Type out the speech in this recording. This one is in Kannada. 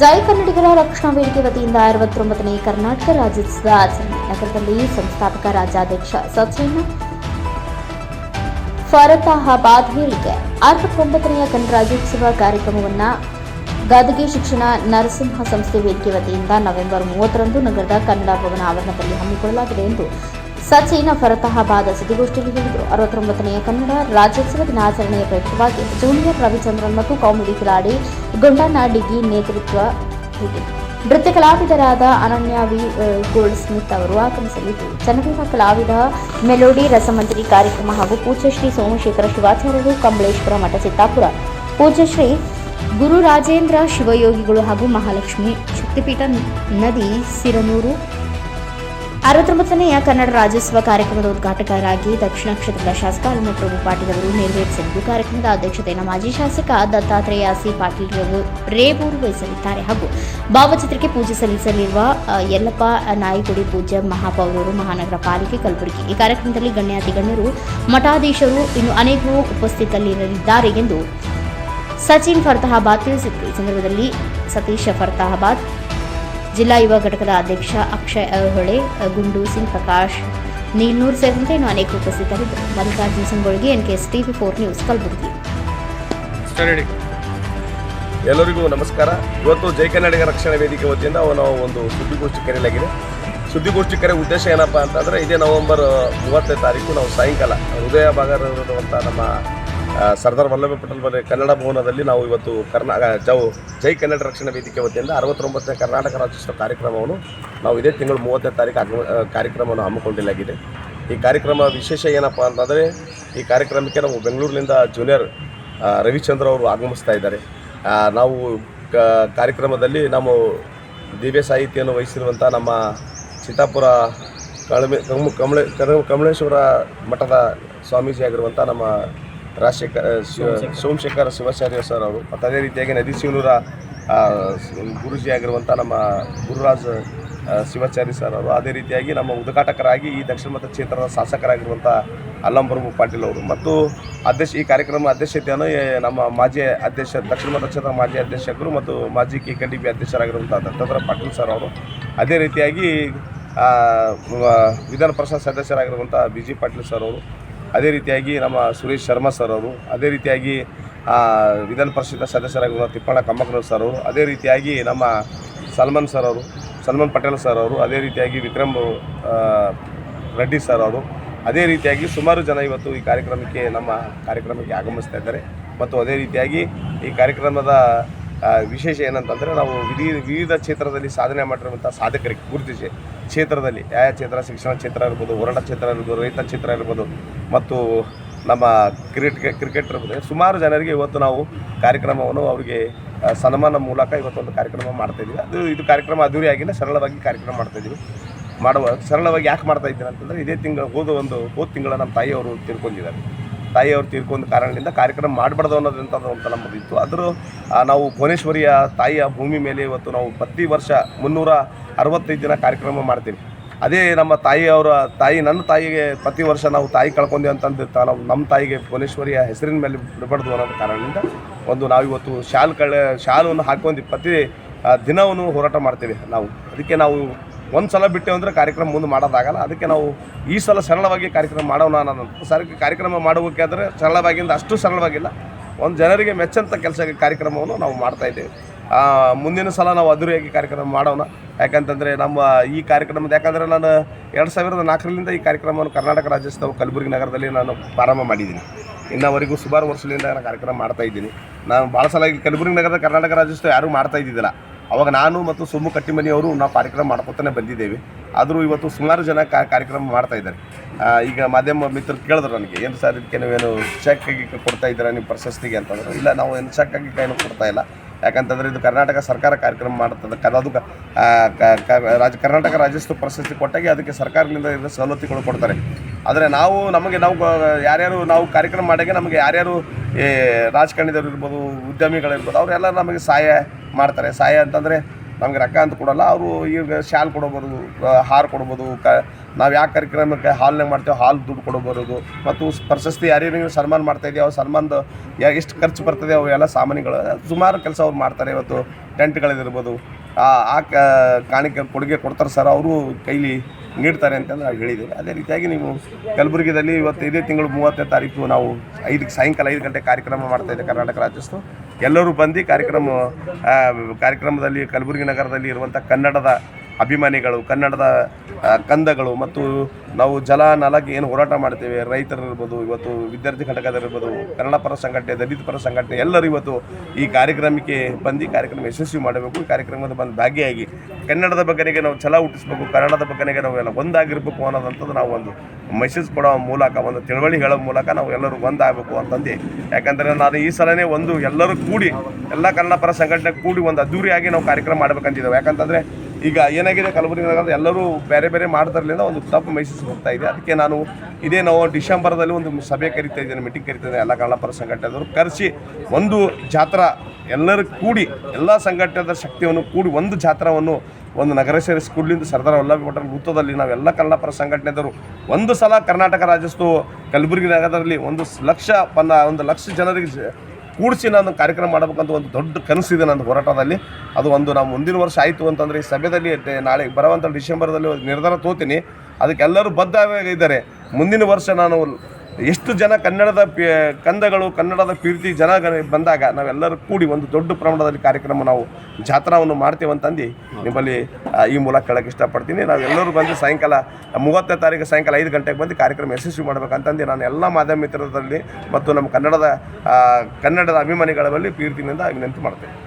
ಜೈ ಕನ್ನಡಿಗರ ರಕ್ಷಣಾ ವೇದಿಕೆ ವತಿಯಿಂದ ಅರವತ್ತೊಂಬತ್ತನೇ ಕರ್ನಾಟಕ ರಾಜ್ಯೋತ್ಸವ ಆಚರಣೆ ನಗರದಲ್ಲಿ ಸಂಸ್ಥಾಪಕ ರಾಜ್ಯಾಧ್ಯಕ್ಷ ಸಚಿನ್ ಫರತಾಹಾಬಾದ್ ಹೇಳಿಕೆ ಅರವತ್ತೊಂಬತ್ತನೆಯ ಕನ್ನಡ ರಾಜ್ಯೋತ್ಸವ ಕಾರ್ಯಕ್ರಮವನ್ನು ಗದಗಿ ಶಿಕ್ಷಣ ನರಸಿಂಹ ಸಂಸ್ಥೆ ವೇದಿಕೆ ವತಿಯಿಂದ ನವೆಂಬರ್ ಮೂವತ್ತರಂದು ನಗರದ ಕನ್ನಡ ಭವನ ಆವರಣದಲ್ಲಿ ಹಮ್ಮಿಕೊಳ್ಳಲಾಗಿದೆ ಎಂದು ಸಚಿನ್ ಫರತಾಹಾಬಾದ್ ಸುದ್ದಿಗೋಷ್ಠಿಯಲ್ಲಿ ಹೇಳಿದರು ಅರವತ್ತೊಂಬತ್ತನೆಯ ಕನ್ನಡ ರಾಜ್ಯೋತ್ಸವ ದಿನಾಚರಣೆಯ ಪ್ರಯುಕ್ತವಾಗಿ ಜೂನಿಯರ್ ರವಿಚಂದ್ರನ್ ಮತ್ತು ಕಾಮಿಡಿ ಕಿಲಾಡಿ ಗೊಂಡಣ್ಣ ಡಿಗಿ ನೇತೃತ್ವ ನೃತ್ಯ ಕಲಾವಿದರಾದ ಅನನ್ಯ ವಿ ಗೋಲ್ಡ್ ಸ್ಮಿತ್ ಅವರು ಆಗಮಿಸಲಿದ್ದು ಜನಪದ ಕಲಾವಿದ, ಮೆಲೋಡಿ, ರಸಮಂಜರಿ ಕಾರ್ಯಕ್ರಮ ಹಾಗೂ ಪೂಜ್ಯ ಶ್ರೀ ಸೋಮಶೇಖರ ಶಿವಾಚಾರ್ಯರು ಕಂಬಳೇಶ್ವರ ಮಠ ಚಿತ್ತಾಪುರ, ಪೂಜ್ಯ ಶ್ರೀ ಗುರು ರಾಜೇಂದ್ರ ಶಿವಯೋಗಿಗಳು ಹಾಗೂ ಮಹಾಲಕ್ಷ್ಮಿ ಶಕ್ತಿಪೀಠ ನದಿ, ಸಿರನೂರು ಅರವತ್ತೊಂಬತ್ತನೆಯ ಕನ್ನಡ ರಾಜ್ಯೋತ್ಸವ ಕಾರ್ಯಕ್ರಮದ ಉದ್ಘಾಟಕರಾಗಿ ದಕ್ಷಿಣ ಕ್ಷೇತ್ರದ ಶಾಸಕ ಹನುಮಪ್ರಭು ಪಾಟೀಲ್ ಅವರು ನೆರವೇರಿಸಲಿದ್ದು ಕಾರ್ಯಕ್ರಮದ ಅಧ್ಯಕ್ಷತೆಯನ್ನು ಮಾಜಿ ಶಾಸಕ ದತ್ತಾತ್ರೇಯ ಸಿ ಪಾಟೀಲ್ ರೇಬೂರು ವಹಿಸಲಿದ್ದಾರೆ ಹಾಗೂ ಭಾವಚಿತ್ರಕ್ಕೆ ಪೂಜೆ ಸಲ್ಲಿಸಲಿರುವ ಯಲ್ಲಪ್ಪ ನಾಯಿಗುಡಿ ಪೂಜ್ಯ ಮಹಾಪೌರರು ಮಹಾನಗರ ಪಾಲಿಕೆ ಕಲಬುರಗಿ. ಈ ಕಾರ್ಯಕ್ರಮದಲ್ಲಿ ಗಣ್ಯಾತಿಗಣ್ಯರು ಮಠಾಧೀಶರು, ಇನ್ನು ಅನೇಕರು ಉಪಸ್ಥಿತರಿರಲಿದ್ದಾರೆ ಎಂದು ಸಚಿನ್ ಫರ್ತಾಹಾಬಾದ್ ತಿಳಿಸಿದರು. ಈ ಸಂದರ್ಭದಲ್ಲಿ ಸತೀಶ್ ಫರ್ತಾಹಾಬಾದ್ ಜಿಲ್ಲಾ ಯುವ ಘಟಕದ ಅಧ್ಯಕ್ಷ ಅಕ್ಷಯ್ ಹೊಳೆ ಗುಂಡು, ಸಿಂಗ್ ಪ್ರಕಾಶ್ ನೀಲ್ನೂರ್ ಸೇರಿದಂತೆ ಇನ್ನು ಅನೇಕರು ಉಪಸ್ಥಿತರಿದ್ದರು. N K S TV four news Kalaburagi. ಎಲ್ಲರಿಗೂ ನಮಸ್ಕಾರ. ಇವತ್ತು ಜೈ ಕನ್ನಡಿಗ ರಕ್ಷಣಾ ವೇದಿಕೆ ವತಿಯಿಂದ ನಾವು ಒಂದು ಸುದ್ದಿಗೋಷ್ಠಿ ಕರೆಯಲಾಗಿದೆ. ಸುದ್ದಿಗೋಷ್ಠಿ ಕರೆ ಉದ್ದೇಶ ಏನಪ್ಪ ಅಂತಂದರೆ, ಇದೇ ನವೆಂಬರ್ ಮೂವತ್ತನೇ ತಾರೀಕು, ನಾವು ಸಾಯಂಕಾಲ, ಹೃದಯ ಭಾಗದಲ್ಲಿರುವಂಥ ನಮ್ಮ ಸರ್ದಾರ್ ವಲ್ಲಭ ಪಟೇಲ್ ಬರೆ ಕನ್ನಡ ಭವನದಲ್ಲಿ ನಾವು ಇವತ್ತು ಕರ್ನಾ ಜೌ, ಜೈ ಕನ್ನಡ ರಕ್ಷಣಾ ವೇದಿಕೆ ವತಿಯಿಂದ ಅರವತ್ತೊಂಬತ್ತನೇ ಕರ್ನಾಟಕ ರಾಜ್ಯೋತ್ಸವ ಕಾರ್ಯಕ್ರಮವನ್ನು ನಾವು ಇದೇ ತಿಂಗಳು ಮೂವತ್ತನೇ ತಾರೀಕು ಆಗಮ ಕಾರ್ಯಕ್ರಮವನ್ನು ಹಮ್ಮಿಕೊಂಡಿಲ್ಲಾಗಿದೆ. ಈ ಕಾರ್ಯಕ್ರಮ ವಿಶೇಷ ಏನಪ್ಪ ಅಂತಂದರೆ, ಈ ಕಾರ್ಯಕ್ರಮಕ್ಕೆ ನಾವು ಬೆಂಗಳೂರಿನಿಂದ ಜೂನಿಯರ್ ರವಿಚಂದ್ರ ಅವರು ಆಗಮಿಸ್ತಾ ಇದ್ದಾರೆ. ನಾವು ಕಾರ್ಯಕ್ರಮದಲ್ಲಿ ನಾವು ದಿವ್ಯ ಸಾಹಿತ್ಯವನ್ನು ವಹಿಸಿರುವಂಥ ನಮ್ಮ ಚಿತ್ತಾಪುರ ಕಳಮೆ, ಕಮ್, ಕಮಳೆ ಕಮಲೇಶ್ವರ ಮಠದ ಸ್ವಾಮೀಜಿ ಆಗಿರುವಂಥ ನಮ್ಮ ರಾಜಶೇಖರ ಸೋಮಶೇಖರ್. ಸೋಮಶೇಖರ ಶಿವಾಚಾರ್ಯ ಸರ್ ಅವರು. ಮತ್ತು ಅದೇ ರೀತಿಯಾಗಿ ನದಿ ಶಿವನೂರ ಗುರುಜಿ ಆಗಿರುವಂಥ ನಮ್ಮ ಗುರುರಾಜ್ ಶಿವಾಚಾರ್ಯ ಸರ್ ಅವರು ಅದೇ ರೀತಿಯಾಗಿ ನಮ್ಮ ಉದ್ಘಾಟಕರಾಗಿ ಈ ದಕ್ಷಿಣ ಮತ ಕ್ಷೇತ್ರದ ಶಾಸಕರಾಗಿರುವಂಥ ಅಲ್ಲಂಬರಬು ಪಾಟೀಲ್ ಅವರು. ಮತ್ತು ಅಧ್ಯಕ್ಷ ಈ ಕಾರ್ಯಕ್ರಮ ಅಧ್ಯಕ್ಷತೆಯನ್ನು ನಮ್ಮ ಮಾಜಿ ಅಧ್ಯಕ್ಷ ದಕ್ಷಿಣ ಮತ ಕ್ಷೇತ್ರ ಮಾಜಿ ಅಧ್ಯಕ್ಷಕರು ಮತ್ತು ಮಾಜಿ ಕೆ ಕೆ ಡಿ ಬಿ ಅಧ್ಯಕ್ಷರಾಗಿರುವಂಥ ದತ್ತಾತ್ರ ಪಾಟೀಲ್ ಸರ್ ಅವರು. ಅದೇ ರೀತಿಯಾಗಿ ವಿಧಾನ ಪರಿಷತ್ ಸದಸ್ಯರಾಗಿರುವಂಥ ಬಿ ಜಿ ಪಾಟೀಲ್ ಸರ್ ಅವರು. ಅದೇ ರೀತಿಯಾಗಿ ನಮ್ಮ ಸುರೇಶ್ ಶರ್ಮಾ ಸರ್ ಅವರು, ಅದೇ ರೀತಿಯಾಗಿ ವಿಧಾನ ಪರಿಷತ್ ಸದಸ್ಯರಾಗಿರುವ ತಿಪ್ಪಣ್ಣ ಕಮ್ಮಕರ ಸರ್ ಅವರು, ಅದೇ ರೀತಿಯಾಗಿ ನಮ್ಮ ಸಲ್ಮಾನ್ ಸರ್ ಅವರು, ಸಲ್ಮಾನ್ ಪಟೇಲ್ ಸರ್ ಅವರು, ಅದೇ ರೀತಿಯಾಗಿ ವಿಕ್ರಮ್ ರೆಡ್ಡಿ ಸರ್ ಅವರು, ಅದೇ ರೀತಿಯಾಗಿ ಸುಮಾರು ಜನ ಇವತ್ತು ಈ ಕಾರ್ಯಕ್ರಮಕ್ಕೆ ನಮ್ಮ ಕಾರ್ಯಕ್ರಮಕ್ಕೆ ಆಗಮಿಸ್ತಾ ಇದ್ದಾರೆ. ಮತ್ತು ಅದೇ ರೀತಿಯಾಗಿ ಈ ಕಾರ್ಯಕ್ರಮದ ವಿಶೇಷ ಏನಂತಂದರೆ ನಾವು ವಿಧಿ, ವಿವಿಧ ಕ್ಷೇತ್ರದಲ್ಲಿ ಸಾಧನೆ ಮಾಡಿರುವಂಥ ಸಾಧಕರಿಗೆ ಗುರುತಿಸಿ ಕ್ಷೇತ್ರದಲ್ಲಿ ಯಾವ ಕ್ಷೇತ್ರ, ಶಿಕ್ಷಣ ಕ್ಷೇತ್ರ ಇರ್ಬೋದು ಹೋರಾಟ ಕ್ಷೇತ್ರ ಇರ್ಬೋದು, ರೈತ ಕ್ಷೇತ್ರ ಇರ್ಬೋದು ಮತ್ತು ನಮ್ಮ ಕ್ರಿಕೆಟ್ ಕ್ರಿಕೆಟ್ ಇರ್ಬೋದು, ಸುಮಾರು ಜನರಿಗೆ ಇವತ್ತು ನಾವು ಕಾರ್ಯಕ್ರಮವನ್ನು ಅವರಿಗೆ ಸನ್ಮಾನ ಮೂಲಕ ಇವತ್ತೊಂದು ಕಾರ್ಯಕ್ರಮ ಮಾಡ್ತಾಯಿದ್ದೀವಿ ಅದು, ಇದು ಕಾರ್ಯಕ್ರಮ ಅದ್ದೂರಿ ಆಗಿಲ್ಲ, ಸರಳವಾಗಿ ಕಾರ್ಯಕ್ರಮ ಮಾಡ್ತಾಯಿದ್ದೀವಿ ಮಾಡುವ, ಸರಳವಾಗಿ ಯಾಕೆ ಮಾಡ್ತಾ ಇದ್ದೀನಿ ಅಂತಂದರೆ ಇದೇ ತಿಂಗಳು, ಹೋದ ಒಂದು, ಹೋದ ತಿಂಗಳ ನಮ್ಮ ತಾಯಿಯವರು ತೀರ್ಕೊಂಡಿದ್ದಾರೆ ತಾಯಿಯವರು ತೀರ್ಕೊಂಡ ಕಾರಣದಿಂದ ಕಾರ್ಯಕ್ರಮ ಮಾಡಬಾರ್ದು ಅನ್ನೋದಂತ ಅಂತ ನಮ್ಮದು ಇತ್ತು ಆದರೂ ನಾವು ಭುವನೇಶ್ವರಿಯ ತಾಯಿಯ ಭೂಮಿ ಮೇಲೆ ಇವತ್ತು ನಾವು ಪ್ರತಿ ವರ್ಷ ಮುನ್ನೂರ ಅರವತ್ತೈದು ದಿನ ಕಾರ್ಯಕ್ರಮ ಮಾಡ್ತೀವಿ. ಅದೇ ನಮ್ಮ ತಾಯಿಯವರ, ತಾಯಿ ನನ್ನ ತಾಯಿಗೆ ಪ್ರತಿ ವರ್ಷ ನಾವು ತಾಯಿ ಕಳ್ಕೊಂಡೆ ಅಂತಂದು ನಾವು ನಮ್ಮ ತಾಯಿಗೆ ಭುವನೇಶ್ವರಿಯ ಹೆಸರಿನ ಮೇಲೆ ಬಿಡಬಾರ್ದು ಅನ್ನೋದು ಕಾರಣದಿಂದ ಒಂದು ನಾವು ಇವತ್ತು ಶಾಲ್ ಕಳೆ ಶಾಲನ್ನು ಹಾಕೊಂಡು ಪ್ರತಿ ದಿನವನ್ನು ಹೋರಾಟ ಮಾಡ್ತೇವೆ ನಾವು. ಅದಕ್ಕೆ ನಾವು ಒಂದು ಸಲ ಬಿಟ್ಟೆವು ಅಂದರೆ ಕಾರ್ಯಕ್ರಮ ಮುಂದೆ ಮಾಡೋದಾಗಲ್ಲ. ಅದಕ್ಕೆ ನಾವು ಈ ಸಲ ಸರಳವಾಗಿ ಕಾರ್ಯಕ್ರಮ ಮಾಡೋಣ ಅನ್ನೋದು. ಸರ್ ಕಾರ್ಯಕ್ರಮ ಮಾಡಬೇಕಾದ್ರೆ ಸರಳವಾಗಿಂದ ಅಷ್ಟು ಸರಳವಾಗಿಲ್ಲ. ಒಂದು ಜನರಿಗೆ ಮೆಚ್ಚಂಥ ಕೆಲಸ ಕಾರ್ಯಕ್ರಮವನ್ನು ನಾವು ಮಾಡ್ತಾ ಆ, ಮುಂದಿನ ಸಲ ನಾವು ಅದ್ದೂರಿಯಾಗಿ ಕಾರ್ಯಕ್ರಮ ಮಾಡೋಣ. ಯಾಕಂತಂದರೆ ನಮ್ಮ ಈ ಕಾರ್ಯಕ್ರಮದ ಯಾಕಂದರೆ ನಾನು ಎರಡು ಸಾವಿರದ ನಾಲ್ಕರಿಂದ ಈ ಕಾರ್ಯಕ್ರಮವನ್ನು ಕರ್ನಾಟಕ ರಾಜ್ಯೋತ್ಸವ ಕಲಬುರಗಿ ನಗರದಲ್ಲಿ ನಾನು ಪ್ರಾರಂಭ ಮಾಡಿದ್ದೀನಿ. ಇನ್ನವರೆಗೂ ಸುಮಾರು ವರ್ಷದಿಂದ ನಾನು ಕಾರ್ಯಕ್ರಮ ಮಾಡ್ತಾ ಇದ್ದೀನಿ. ನಾನು ಭಾಳ ಸಲ ಕಲಬುರಗಿ ನಗರದ ಕರ್ನಾಟಕ ರಾಜ್ಯೋತ್ಸವ ಯಾರೂ ಮಾಡ್ತಾ ಇದ್ದಿದ್ದಿಲ್ಲ. ಅವಾಗ ನಾನು ಮತ್ತು ಸೋಮು ಕಟ್ಟಿಮನಿಯವರು ನಾವು ಕಾರ್ಯಕ್ರಮ ಮಾಡ್ಕೊತಾನೆ ಬಂದಿದ್ದೇವೆ. ಆದರೂ ಇವತ್ತು ಸುಮಾರು ಜನ ಕಾರ್ಯಕ್ರಮ ಮಾಡ್ತಾ ಇದ್ದಾರೆ. ಈಗ ಮಾಧ್ಯಮ ಮಿತ್ರರು ಕೇಳಿದ್ರು ನನಗೆ ಏನು ಸರ್ ಇದಕ್ಕೆ ನೀವೇನು ಚೆಕ್ ಆಗಿ ಕೊಡ್ತಾ ಇದ್ದೀರಾ ನಿಮ್ಮ ಪ್ರಶಸ್ತಿಗೆ? ಅಂತಂದ್ರೆ ಇಲ್ಲ ನಾವು ಏನು ಚೆಕ್ ಆಗಿ ಕೈನೂ ಕೊಡ್ತಾ ಇಲ್ಲ. ಯಾಕಂತಂದರೆ ಇದು ಕರ್ನಾಟಕ ಸರ್ಕಾರ ಕಾರ್ಯಕ್ರಮ ಮಾಡುತ್ತದೆ ಕದ ಅದು ಕ- ಆ, ಕ- ಕ- ರಾಜ ಕರ್ನಾಟಕ ರಾಜ್ಯೋತ್ಸವ ಪ್ರಶಸ್ತಿ ಕೊಟ್ಟಾಗೆ ಅದಕ್ಕೆ ಸರ್ಕಾರದಿಂದ ಇರೋ ಸವಲತ್ತುಗಳು ಕೊಡ್ತಾರೆ. ಆದರೆ ನಾವು ನಮಗೆ ನಾವು ಯಾರ್ಯಾರು ನಾವು ಕಾರ್ಯಕ್ರಮ ಮಾಡಾಗೆ ನಮಗೆ ಯಾರ್ಯಾರು ಈ ರಾಜಕಾರಣಿದವ್ರು ಇರ್ಬೋದು ಉದ್ಯಮಿಗಳಿರ್ಬೋದು ಅವರೆಲ್ಲ ನಮಗೆ ಸಹಾಯ ಮಾಡ್ತಾರೆ. ಸಹಾಯ ಅಂತಂದರೆ ನಮಗೆ ರೊಕ್ಕ ಅಂತ ಕೊಡೋಲ್ಲ, ಅವರು ಈಗ ಶಾಲ್ ಕೊಡಬೋದು ಹಾರು ಕೊಡ್ಬೋದು, ಕ, ನಾವು ಯಾವ ಕಾರ್ಯಕ್ರಮಕ್ಕೆ ಹಾಲ್ನಾಗ ಮಾಡ್ತೇವೆ ಹಾಲ್ ದುಡ್ಡು ಕೊಡಬಹುದು ಮತ್ತು ಪ್ರಶಸ್ತಿ ಯಾರ್ಯಾರಿಗೆ ಸನ್ಮಾನ ಮಾಡ್ತಾ ಇದೆಯೋ, ಅವ್ರು ಸನ್ಮಾನದ ಎಷ್ಟು ಖರ್ಚು ಬರ್ತದೆ, ಅವು ಎಲ್ಲ ಸಾಮಾನ್ಯಗಳು. ಸುಮಾರು ಕೆಲಸ ಅವ್ರು ಮಾಡ್ತಾರೆ ಇವತ್ತು. ಟೆಂಟ್ಗಳಿರ್ಬೋದು ಆ ಕಾಣಿಕೆ ಕೊಡುಗೆ ಕೊಡ್ತಾರೆ ಸರ್, ಅವರು ಕೈಲಿ ನೀಡ್ತಾರೆ ಅಂತ ನಾವು ಹೇಳಿದ್ದೇವೆ. ಅದೇ ರೀತಿಯಾಗಿ ನೀವು ಕಲಬುರಗಿದಲ್ಲಿ ಇವತ್ತು ಇದೇ ತಿಂಗಳು ಮೂವತ್ತನೇ ತಾರೀಕು ನಾವು ಐದು, ಸಾಯಂಕಾಲ ಐದು ಗಂಟೆ ಕಾರ್ಯಕ್ರಮ ಮಾಡ್ತಾ ಇದ್ದೆ ಕರ್ನಾಟಕ ರಾಜ್ಯೋತ್ಸವ. ಎಲ್ಲರೂ ಬಂದು ಕಾರ್ಯಕ್ರಮ ಕಾರ್ಯಕ್ರಮದಲ್ಲಿ ಕಲಬುರಗಿ ನಗರದಲ್ಲಿ ಇರುವಂಥ ಕನ್ನಡದ ಅಭಿಮಾನಿಗಳು, ಕನ್ನಡದ ಕಂದಗಳು ಮತ್ತು ನಾವು ಜಲ ನಲಗೆ ಏನು ಹೋರಾಟ ಮಾಡ್ತೇವೆ ರೈತರಿರ್ಬೋದು ಇವತ್ತು ವಿದ್ಯಾರ್ಥಿ ಘಟಕದಲ್ಲಿರ್ಬೋದು ಕನ್ನಡ ಪರ ಸಂಘಟನೆ, ದಲಿತ ಪರ ಸಂಘಟನೆ, ಎಲ್ಲರೂ ಇವತ್ತು ಈ ಕಾರ್ಯಕ್ರಮಕ್ಕೆ ಬಂದು ಕಾರ್ಯಕ್ರಮ ಯಶಸ್ವಿ ಮಾಡಬೇಕು, ಈ ಕಾರ್ಯಕ್ರಮದ ಬಂದು ಭಾಗಿಯಾಗಿ ಕನ್ನಡದ ಬಗ್ಗೆ ನಾವು ಛಲ ಹುಟ್ಟಿಸ್ಬೇಕು, ಕನ್ನಡದ ಬಗ್ಗೆ ನಾವು ಎಲ್ಲ ಒಂದಾಗಿರ್ಬೇಕು ಅನ್ನೋದಂಥದ್ದು ನಾವು ಒಂದು ಮೆಸೇಜ್ ಕೊಡೋ ಮೂಲಕ, ಒಂದು ತಿಳುವಳಿ ಹೇಳೋ ಮೂಲಕ ನಾವು ಎಲ್ಲರೂ ಒಂದಾಗಬೇಕು ಅಂತಂದು. ಯಾಕಂದರೆ ನಾನು ಈ ಸಲನೇ ಒಂದು ಎಲ್ಲರೂ ಕೂಡಿ, ಎಲ್ಲ ಕನ್ನಡ ಪರ ಸಂಘಟನೆ ಕೂಡಿ ಒಂದು ಅದ್ದೂರಿಯಾಗಿ ನಾವು ಕಾರ್ಯಕ್ರಮ ಮಾಡ್ಬೇಕಂತಿದ್ದೇವೆ. ಯಾಕಂತಂದರೆ ಈಗ ಏನಾಗಿದೆ, ಕಲಬುರಗಿ ನಗರದ ಎಲ್ಲರೂ ಬೇರೆ ಬೇರೆ ಮಾಡ್ತಾರಲಿಂದ ಒಂದು ತಪ್ಪು ಮೆಸೇಜ್ ಹೋಗ್ತಾ ಇದೆ. ಅದಕ್ಕೆ ನಾನು ಇದೇ ನಾವು ಡಿಸೆಂಬರ್ದಲ್ಲಿ ಒಂದು ಸಭೆ ಕರಿತಾ ಇದ್ದೇನೆ ಮೀಟಿಂಗ್ ಕರಿತಾ ಇದ್ದೇನೆ, ಎಲ್ಲ ಕನ್ನಡಪರ ಸಂಘಟನೆದವರು ಕರೆಸಿ ಒಂದು ಜಾತ್ರಾ ಎಲ್ಲರೂ ಕೂಡಿ, ಎಲ್ಲ ಸಂಘಟನೆದ ಶಕ್ತಿಯನ್ನು ಕೂಡಿ ಒಂದು ಜಾತ್ರಾವನ್ನು ಒಂದು ನಗರ ಸೇರಿಸಿ ಕೂಡಲಿಂದ ಸರ್ದಾರ್ ವಲ್ಲಭಾಯಿ ಪಟೇಲ್ ವೃತ್ತದಲ್ಲಿ ನಾವೆಲ್ಲ ಕನ್ನಡಪರ ಸಂಘಟನೆದವರು ಒಂದು ಸಲ ಕರ್ನಾಟಕ ರಾಜ್ಯೋತ್ಸವ ಕಲಬುರಗಿ ನಗರದಲ್ಲಿ ಒಂದು ಲಕ್ಷ ಪನ್ನ, ಒಂದು ಲಕ್ಷ ಜನರಿಗೆ ಕೂಡಿಸಿ ನಾನು ಕಾರ್ಯಕ್ರಮ ಮಾಡಬೇಕಂತ ಒಂದು ದೊಡ್ಡ ಕನಸಿದೆ ನನ್ನ ಹೋರಾಟದಲ್ಲಿ. ಅದು ಒಂದು ನಾವು ಮುಂದಿನ ವರ್ಷ ಆಯಿತು ಅಂತಂದರೆ ಈ ಸಭೆಯಲ್ಲಿ ನಾಳೆ ಬರುವಂಥ ಡಿಸೆಂಬರ್ದಲ್ಲಿ ನಿರ್ಧಾರ ತೋತೀನಿ. ಅದಕ್ಕೆಲ್ಲರೂ ಇದ್ದಾರೆ. ಮುಂದಿನ ವರ್ಷ ನಾನು ಎಷ್ಟು ಜನ ಕನ್ನಡದ ಕಂದಗಳು, ಕನ್ನಡದ ಪ್ರೀತಿ ಜನ ಬಂದಾಗ ನಾವೆಲ್ಲರೂ ಕೂಡಿ ಒಂದು ದೊಡ್ಡ ಪ್ರಮಾಣದಲ್ಲಿ ಕಾರ್ಯಕ್ರಮ ನಾವು ಜಾತ್ರಾವನ್ನು ಮಾಡ್ತೇವೆ ಅಂತಂದು ನಿಮ್ಮಲ್ಲಿ ಈ ಮೂಲಕ ಕೇಳಕ್ಕೆ ಇಷ್ಟಪಡ್ತೀನಿ. ನಾವೆಲ್ಲರೂ ಬಂದು ಸಾಯಂಕಾಲ ಮೂವತ್ತನೇ ತಾರೀಕು ಸಾಯಂಕಾಲ ಐದು ಗಂಟೆಗೆ ಬಂದು ಕಾರ್ಯಕ್ರಮ ಯಶಸ್ವಿ ಮಾಡಬೇಕಂತಂದು ನಾನು ಎಲ್ಲ ಮಾಧ್ಯಮ ಮಿತ್ರರಲ್ಲಿ ಮತ್ತು ನಮ್ಮ ಕನ್ನಡದ ಕನ್ನಡದ ಅಭಿಮಾನಿಗಳ ಬಳಿ ವಿನಂತಿ ಮಾಡ್ತೇನೆ.